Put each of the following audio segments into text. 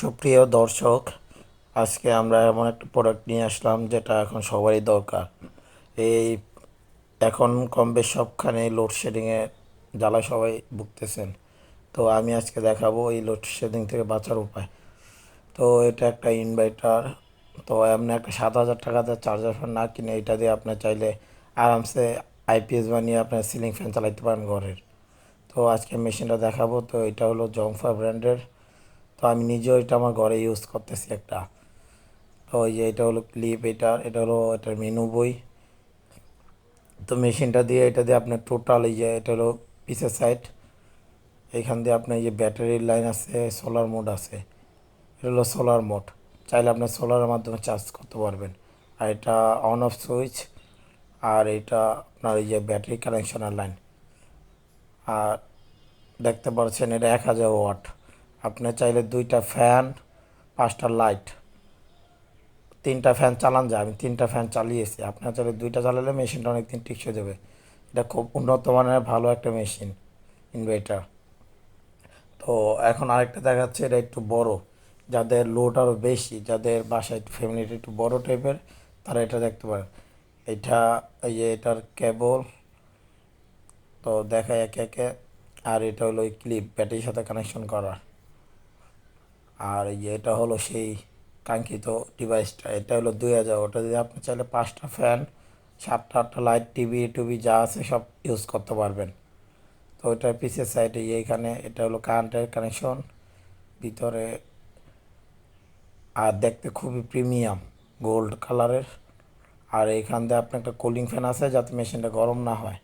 সুপ্রিয় দর্শক, আজকে আমরা এমন একটা প্রোডাক্ট নিয়ে আসলাম যেটা এখন সবারই দরকার। এই এখন কম বেশ সবখানে লোডশেডিংয়ে জ্বালা সবাই ভুগতেছেন। তো আমি আজকে দেখাবো এই লোডশেডিং থেকে বাঁচার উপায়। তো এটা একটা ইনভার্টার তো এমনি একটা সাত হাজার টাকাতে চার্জার ফ্যান না কিনে এটা দিয়ে আপনার চাইলে আরামসে আইপিএস বানিয়ে আপনার সিলিং ফ্যান চালাইতে পারেন ঘরের। তো আজকে মেশিনটা দেখাবো, তো এটা হলো জংফা ব্র্যান্ডের তো আমি নিজেও এটা আমার ঘরে ইউজ করতেছি একটা। তো ওই যে এটা হলো ক্লিপ এটা এটা হলো এটার মেনু বই। তো মেশিনটা দিয়ে, এটা দিয়ে আপনার টোটাল এই যে এটা হলো পিসের সাইড এখান দিয়ে আপনার এই যে ব্যাটারির লাইন আছে সোলার মোড আছে। এটা হলো সোলার মোড চাইলে আপনার সোলারের মাধ্যমে চার্জ করতে পারবেন। আর এটা অন অফ সুইচ আর এটা আপনার এই যে ব্যাটারি কানেকশনের লাইন আর দেখতে পাচ্ছেন এটা এক হাজার ওয়াট আপনি চাইলে দুইটা ফ্যান, পাঁচটা লাইট, তিনটা ফ্যান চালান যায় আমি তিনটা ফ্যান চালিয়েছি। আপনার চাইলে দুইটা চালালে মেশিনটা অনেক দিন টিকসে দেবে এটা খুব উন্নত মানের ভালো একটা মেশিন, ইনভার্টার। তো এখন আরেকটা দেখাচ্ছে, এটা একটু বড়। যাদের লোড আরও বেশি, যাদের বাসায় ফ্যামিলিটা একটু বড় টাইপের তারা এটা দেখতে পারেন। এটা, এই যে এটার কেবল তো দেখায় একে একে। আর এটা হলো ক্লিপ ব্যাটারির সাথে কানেকশন করা। আর এই যে এটা হলো সেই কাঙ্ক্ষিত ডিভাইসটা এটা হলো দুই হাজার। ওটা যদি আপনি চাইলে পাঁচটা ফ্যান সাতটা আটটা লাইট টিভি টুভি যা আছে সব ইউজ করতে পারবেন। তো ওটার পিসের সাইডে এইখানে এটা হলো কারেন্টের কানেকশন ভিতরে আর দেখতে খুবই প্রিমিয়াম গোল্ড কালারের আর এইখান দিয়ে আপনার একটা কুলিং ফ্যান আছে যাতে মেশিনটা গরম না হয়।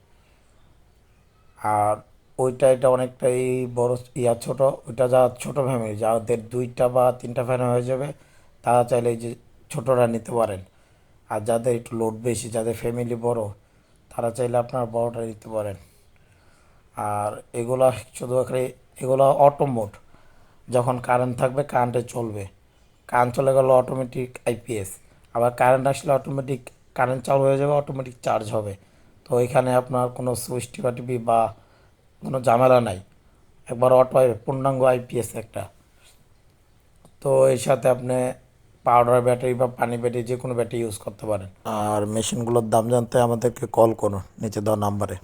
আর ওইটা, এটা অনেকটাই বড় ইয়া ছোট, ওইটা যা ছোট ফ্যামিলি যাদের দুইটা বা তিনটা ফ্যান হয়ে যাবে, তারা চাইলে যে ছোটরা নিতে পারেন। আর যাদের একটু লোড বেশি, যাদের ফ্যামিলি বড়, তারা চাইলে আপনার বড়টা নিতে পারেন। আর এগুলা শুধু এগুলো অটো মোড যখন কারেন্ট থাকবে কারেন্টে চলবে। কারেন্ট চলে গেলে অটোমেটিক আইপিএস আবার কারেন্ট আসলে অটোমেটিক কারেন্ট চালু হয়ে যাবে অটোমেটিক চার্জ হবে। তো এখানে আপনার কোনো সুইচ টিপা টিপি বা কোনো ঝামেলা নাই। একবার অটো পূর্ণাঙ্গ আইপিএস একটা। তো এর সাথে আপনি পাউডার ব্যাটারি বা পানি ব্যাটারি যে কোনো ব্যাটারি ইউজ করতে পারেন। আর মেশিনগুলোর দাম জানতে আমাদেরকে কল করুন, নিচে দেওয়া নাম্বারে